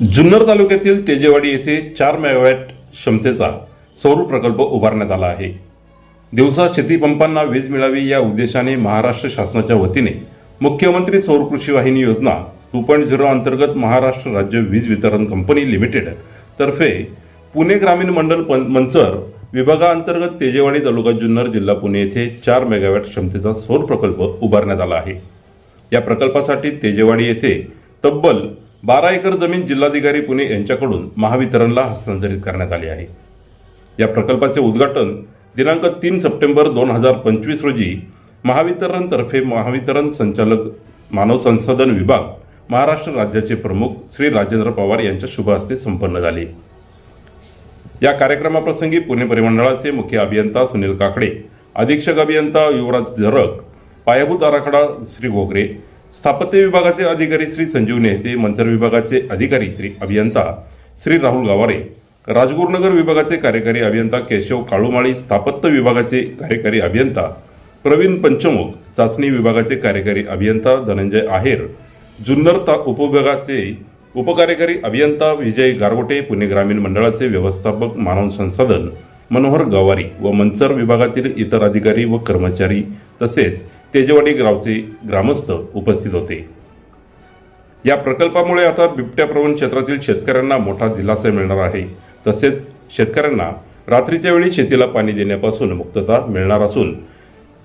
जुन्नर तालुक्यातील तेजेवाडी येथे चार मेगावॅट क्षमतेचा सौर प्रकल्प उभारण्यात आला आहे. दिवसा शेतीपंपांना वीज मिळावी या उद्देशाने महाराष्ट्र शासनाच्या वतीने मुख्यमंत्री सौर कृषी वाहिनी योजना टू पॉईंट झिरो अंतर्गत महाराष्ट्र राज्य वीज वितरण कंपनी लिमिटेड तर्फे पुणे ग्रामीण मंडल मंचर विभागाअंतर्गत तेजेवाडी तालुका जुन्नर जिल्हा पुणे येथे चार मेगावॅट क्षमतेचा सौर प्रकल्प उभारण्यात आला आहे. या प्रकल्पासाठी तेजेवाडी येथे तब्बल बारा एकर जमीन जिल्हाधिकारी पुणे यांच्याकडून महावितरणला हस्तांतरित करण्यात आली आहे. या प्रकल्पाचे उद्घाटन दिनांक तीन सप्टेंबर दोन हजार पंचवीस रोजी महावितरणतर्फे महावितरण संचालक मानव संसाधन विभाग महाराष्ट्र राज्याचे प्रमुख श्री राजेंद्र पवार यांच्या शुभ हस्ते संपन्न झाले. या कार्यक्रमाप्रसंगी पुणे परिमंडळाचे मुख्य अभियंता सुनील काकडे अधीक्षक अभियंता युवराज झरक पायाभूत आराखडा श्री घोगरे स्थापत्य विभागाचे अधिकारी श्री संजीव नेते मंचर विभागाचे अधिकारी श्री अभियंता श्री राहुल गावारे राजगुरुनगर विभागाचे कार्यकारी अभियंता केशव काळुमाळी स्थापत्य विभागाचे कार्यकारी अभियंता प्रवीण पंचमुख चाचणी विभागाचे कार्यकारी अभियंता धनंजय आहेर जुन्नर ता उपविभागाचे उपकार्यकारी अभियंता विजय गारगोटे पुणे ग्रामीण मंडळाचे व्यवस्थापक मानव संसाधन मनोहर गवारी व मंचर विभागातील इतर अधिकारी व कर्मचारी तसेच तेजवाडी गावचे ग्रामस्थ उपस्थित होते. या प्रकल्पामुळे आता बिबट्या प्रवण क्षेत्रातील शेतकऱ्यांना मोठा दिलासा मिळणार आहे. तसेच शेतकऱ्यांना रात्रीच्या वेळी शेतीला पाणी देण्यापासून मुक्तता मिळणार असून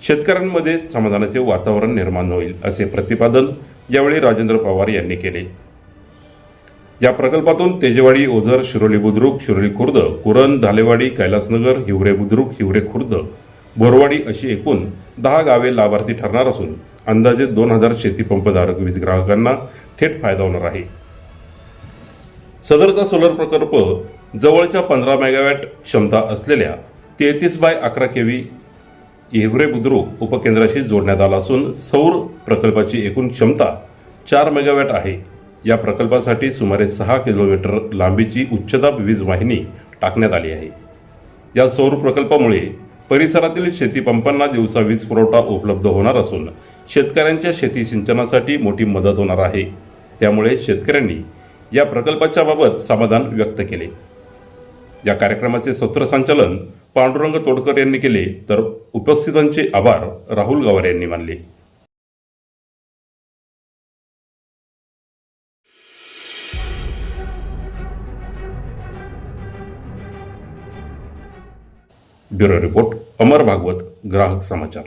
शेतकऱ्यांमध्ये समाधानाचे वातावरण निर्माण होईल असे प्रतिपादन यावेळी राजेंद्र पवार यांनी केले. या प्रकल्पातून तेजेवाडी ओझर शिरोली बुद्रुक शिरोली खुर्द कुरण धालेवाडी कैलासनगर हिवरे बुद्रुक हिवरे खुर्द बोरवाडी अशी एकूण दहा गावे लाभार्थी ठरणार असून अंदाजे दोन हजार शेतीपंपधारक वीज ग्राहकांना थेट फायदा होणार आहे. सदरचा सोलर प्रकल्प जवळच्या पंधरा मेगावॅट क्षमता असलेल्या तेहतीस बाय अकरा केव्ही हिवरे बुद्रुक उपकेंद्राशी जोडण्यात आला असून सौर प्रकल्पाची एकूण क्षमता चार मेगावॅट आहे. या प्रकल्पासाठी सुमारे सहा किलोमीटर लांबीची उच्चदाब वीज वाहिनी टाकण्यात आली आहे. या सौर प्रकल्पामुळे परिसरातील शेतीपंपांना दिवसा वीज पुरवठा उपलब्ध होणार असून शेतकऱ्यांच्या शेती सिंचनासाठी मोठी मदत होणार आहे. त्यामुळे शेतकऱ्यांनी या प्रकल्पाच्या बाबत समाधान व्यक्त केले. या कार्यक्रमाचे सूत्रसंचालन पांडुरंग तोडकर यांनी केले तर उपस्थितांचे आभार राहुल गवार यांनी मानले. ब्युरो रिपोर्ट अमर भागवत ग्राहक समाचार.